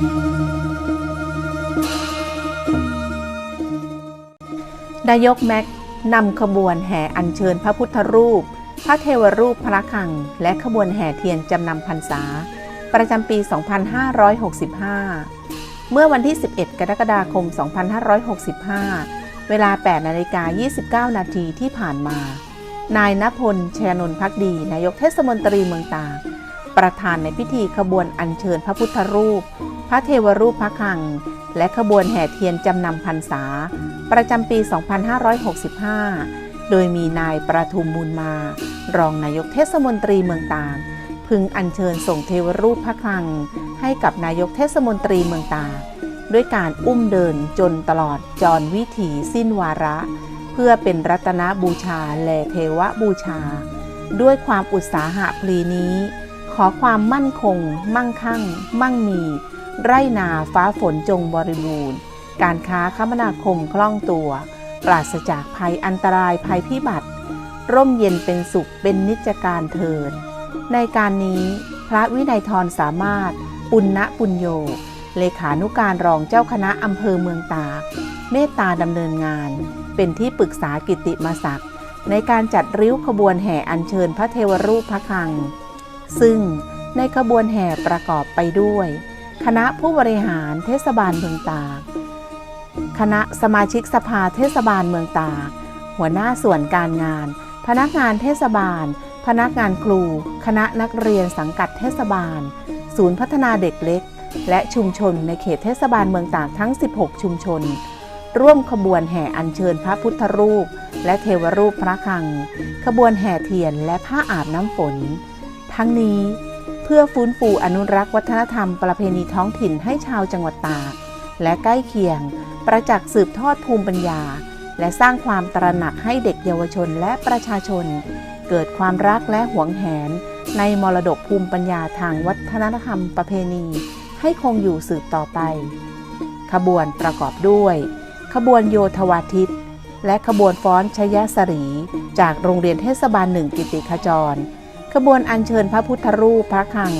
นายกแม็กนำขบวนแห่อัญเชิญพระพุทธรูป พระเทวรูปพระคัง และขบวนแห่เทียนจำนำพรรษา ประจำปี 2565 เมื่อวันที่ 11 กรกฎาคม 2565 เวลา 8 นาฬิกา 29 นาทีที่ผ่านมา นายณพลชยนนพักดี นายกเทศมนตรีเมืองตากประธานในพิธีขบวนอัญเชิญพระพุทธรูป พระเทวรูปพระคลัง และขบวนแห่เทียนจำนำพรรษา ประจำปี 2565 โดยมีนายประทุมมูลมา รองนายกเทศมนตรีเมืองตากพึงอัญเชิญส่งเทวรูปพระคลัง ให้กับนายกเทศมนตรีเมืองตากด้วยการอุ้มเดินจนตลอดจรวิถีสิ้นวาระ เพื่อเป็นรัตนบูชาและเทวบูชา ด้วยความอุตสาหะพลีนี้ ขอความมั่นคง มั่งคั่ง มั่งมี ไร่นาฟ้าฝนจงบริบูรณ์ การค้าคมนาคมคล่องตัว ปราศจากภัยอันตรายภัยพิบัติ ร่มเย็นเป็นสุขเป็นนิจการเทิน ในการนี้พระวินัยทรสามารถ ปุณณปุญโย เลขานุการรองเจ้าคณะอำเภอเมืองตาก เมตตาดำเนินงาน เป็นที่ปรึกษากิติมศักดิ์ในการจัดริ้วขบวนแห่อัญเชิญพระเทวรูปพระคัง ซึ่งในขบวนแห่ประกอบไปด้วย คณะผู้บริหารเทศบาลเมืองตาก คณะสมาชิกสภาเทศบาลเมืองตาก หัวหน้าส่วนการงาน พนักงานเทศบาล พนักงานครู คณะนักเรียนสังกัดเทศบาล ศูนย์พัฒนาเด็กเล็ก และชุมชนในเขตเทศบาลเมืองตากทั้ง 16 ชุมชน ร่วมขบวนแห่อัญเชิญพระพุทธรูป และเทวรูปพระคลัง ขบวนแห่เทียนและผ้าอาบน้ำฝน ทั้งนี้ พื่อฟื้นฟูอนุรักษ์วัฒนธรรมประเพณีท้องถิ่นให้ชาวจังหวัดตาก และใกล้เคียง ประจักษ์สืบทอดภูมิปัญญา และสร้างความตระหนักให้เด็กเยาวชนและประชาชน เกิดความรักและหวงแหน ในมรดกภูมิปัญญาทางวัฒนธรรมประเพณี ให้คงอยู่สืบต่อไป ขบวนประกอบด้วย ขบวนโยธวาทิต และขบวนฟ้อนชยสรี จากโรงเรียนเทศบาลหนึ่งกิติขจร ขบวนอัญเชิญพระพุทธรูปพระคัง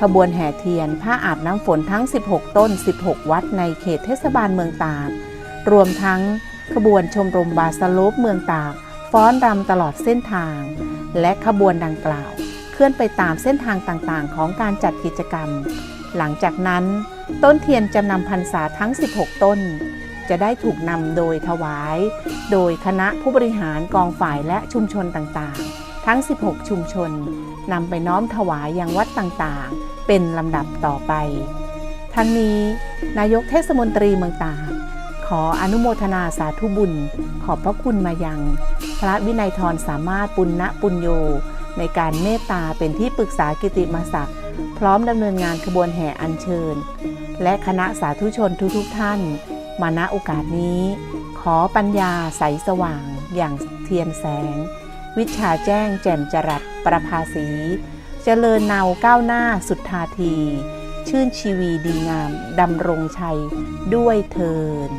ขบวนแห่เทียนผ้าอาบน้ำฝนทั้ง 16 ต้น 16 วัดในเขตเทศบาลเมืองตาก รวมทั้งขบวนชมรมบาสโลปเมืองตาก ฟ้อนรำตลอดเส้นทาง และขบวนดังกล่าว เคลื่อนไปตามเส้นทางต่างๆ ของการจัดกิจกรรม หลังจากนั้น ต้นเทียนจำนำพรรษาทั้ง 16 ต้น จะได้ถูกนำโดยถวาย โดยคณะผู้บริหารกองฝ่ายและชุมชนต่างๆ ทั้ง 16 ชุมชนนำไปน้อมถวายยังวัดต่างๆ เป็นลำดับต่อไป ทั้งนี้นายกเทศมนตรีเมืองตากขออนุโมทนาสาธุบุญ ขอบพระคุณมายัง พระวินัยทรสามารถปุณณปุญโย ในการเมตตาเป็นที่ปรึกษากิติมศักดิ์พร้อมดำเนินงานขบวนแห่อัญเชิญ และคณะสาธุชนทุกๆทท่าน มาณโอกาสนี้ ขอปัญญาใสสว่างอย่างเทียนแสง วิชาแจ้งแจ่มจรัสประภาสี เจริญเนาก้าวหน้าสุดทาที ชื่นชีวีดีงามดำรงชัยด้วยเทิน